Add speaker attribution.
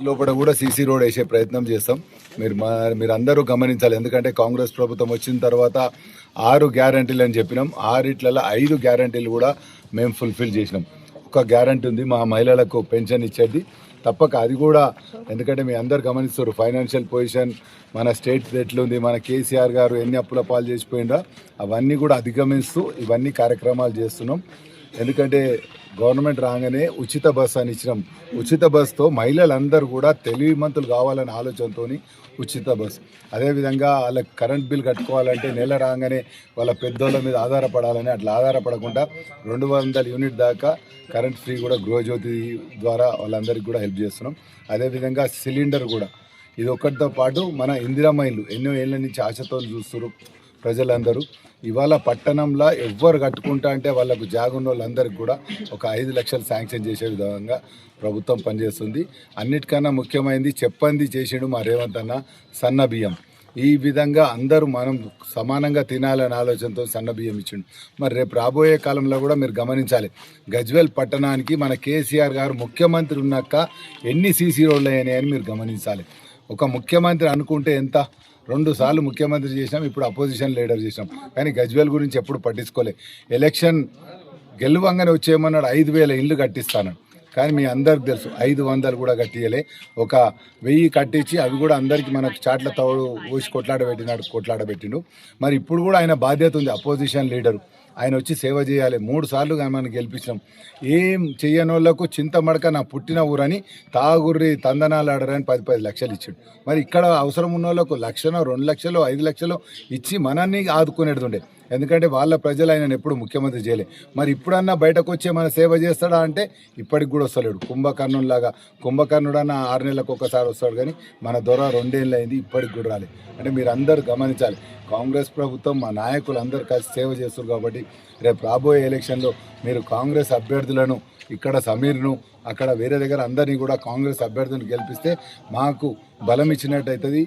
Speaker 1: లోపల కూడా CC road వేసే ప్రయత్నం చేస్తాం. మీరు మా మీరు అందరూ గమనించాలి. ఎందుకంటే కాంగ్రెస్ ప్రభుత్వం వచ్చిన తర్వాత ఆరు గ్యారంటీలు అని చెప్పినాం. ఆరిట్లలో ఐదు గ్యారంటీలు కూడా మేము ఫుల్ఫిల్ చేసినాం. ఒక గ్యారంటీ ఉంది మా మహిళలకు పెన్షన్ ఇచ్చేది. తప్పక అది కూడా ఎందుకంటే మీ అందరు గమనిస్తారు ఫైనాన్షియల్ పొజిషన్ మన స్టేట్ ఎట్లుంది మన కేసీఆర్ గారు ఎన్ని అప్పుల పాలు చేసిపోయిందో అవన్నీ కూడా అధిగమిస్తూ ఇవన్నీ కార్యక్రమాలు చేస్తున్నాం. ఎందుకంటే గవర్నమెంట్ రాగానే ఉచిత బస్సు అని ఇచ్చినాం. ఉచిత బస్సుతో మహిళలందరూ కూడా తెలివిమంతులు కావాలనే ఆలోచనతో ఉచిత బస్సు అదేవిధంగా వాళ్ళకి కరెంట్ బిల్ కట్టుకోవాలంటే నెల రాగానే వాళ్ళ పెద్దోళ్ళ మీద ఆధారపడాలని అట్లా ఆధారపడకుండా రెండు వందల యూనిట్ దాకా కరెంట్ ఫ్రీ కూడా గృహజ్యోతి ద్వారా వాళ్ళందరికీ కూడా హెల్ప్ చేస్తున్నాం. అదేవిధంగా సిలిండర్ కూడా. ఇది ఒక్కటితో పాటు మన ఇందిరమ్మ ఇల్లు ఎన్నో ఏళ్ళ నుంచి ఆశతో చూస్తున్నారు ప్రజలందరూ ఇవాళ పట్టణంలో ఎవ్వరు కట్టుకుంటా అంటే వాళ్ళకు జాగున్న వాళ్ళందరికీ కూడా ఒక ఐదు లక్షలు శాంక్షన్ చేసే విధంగా ప్రభుత్వం పనిచేస్తుంది. అన్నిటికన్నా ముఖ్యమైనది చెప్పంది చేసిండు మా రేవంత్ అన్న సన్న బియ్యం. ఈ విధంగా అందరూ మనం సమానంగా తినాలనే ఆలోచనతో సన్న బియ్యం ఇచ్చిండు. మరి రేపు రాబోయే కాలంలో కూడా మీరు గమనించాలి. గజ్వేల్ పట్టణానికి మన కేసీఆర్ గారు ముఖ్యమంత్రి ఉన్నాక ఎన్ని సీసీ రోడ్లు అయినాయని మీరు గమనించాలి. ఒక ముఖ్యమంత్రి అనుకుంటే ఎంత? రెండు సార్లు ముఖ్యమంత్రి చేసినాం ఇప్పుడు అపోజిషన్ లీడర్ చేసినాం. కానీ గజ్వేల్ గురించి ఎప్పుడు పట్టించుకోలే. ఎలక్షన్ గెలువంగానే వచ్చేయమన్నాడు ఐదు వేల ఇల్లు కట్టిస్తానని. కానీ మీ అందరికి తెలుసు ఐదు వందలు కూడా కట్టియలే. ఒక వెయ్యి కట్టించి అవి కూడా అందరికీ మనకు చాట్ల తోడు ఊసి కొట్లాడబెట్టినాడు కొట్లాడబెట్టిండు. మరి ఇప్పుడు కూడా ఆయన బాధ్యత ఉంది అపోజిషన్ లీడరు ఆయన వచ్చి సేవ చేయాలి. మూడు సార్లు మనం గెలిపించినాం. ఏం చెయ్యని వాళ్ళకు చింతమడక నా పుట్టిన ఊరని తాగుర్రి తందనాలు ఆడరని పది పది లక్షలు ఇచ్చాడు. మరి ఇక్కడ అవసరం ఉన్న వాళ్ళకు లక్షనో రెండు లక్షలు ఐదు లక్షలు ఇచ్చి మనల్ని ఆదుకునేది ఉండే ఎందుకంటే వాళ్ళ ప్రజలు ఆయన ఎప్పుడు ముఖ్యమంత్రి చేయలే. మరి ఇప్పుడన్నా బయటకు వచ్చి మన సేవ చేస్తాడా అంటే ఇప్పటికి కూడా వస్తలేడు. కుంభకర్ణులాగా కుంభకర్ణుడన్నా ఆరు నెలలకు ఒకసారి వస్తాడు కానీ మన దొర రెండేళ్ళు అయింది ఇప్పటికి కూడా రాలే. అంటే మీరు అందరూ గమనించాలి. కాంగ్రెస్ ప్రభుత్వం మా నాయకులు అందరూ కలిసి సేవ చేస్తారు కాబట్టి రేపు రాబోయే ఎలక్షన్లో మీరు కాంగ్రెస్ అభ్యర్థులను ఇక్కడ సమీర్ను అక్కడ వేరే దగ్గర అందరినీ కూడా కాంగ్రెస్ అభ్యర్థులను గెలిపిస్తే మాకు బలం ఇచ్చినట్టు అవుతుంది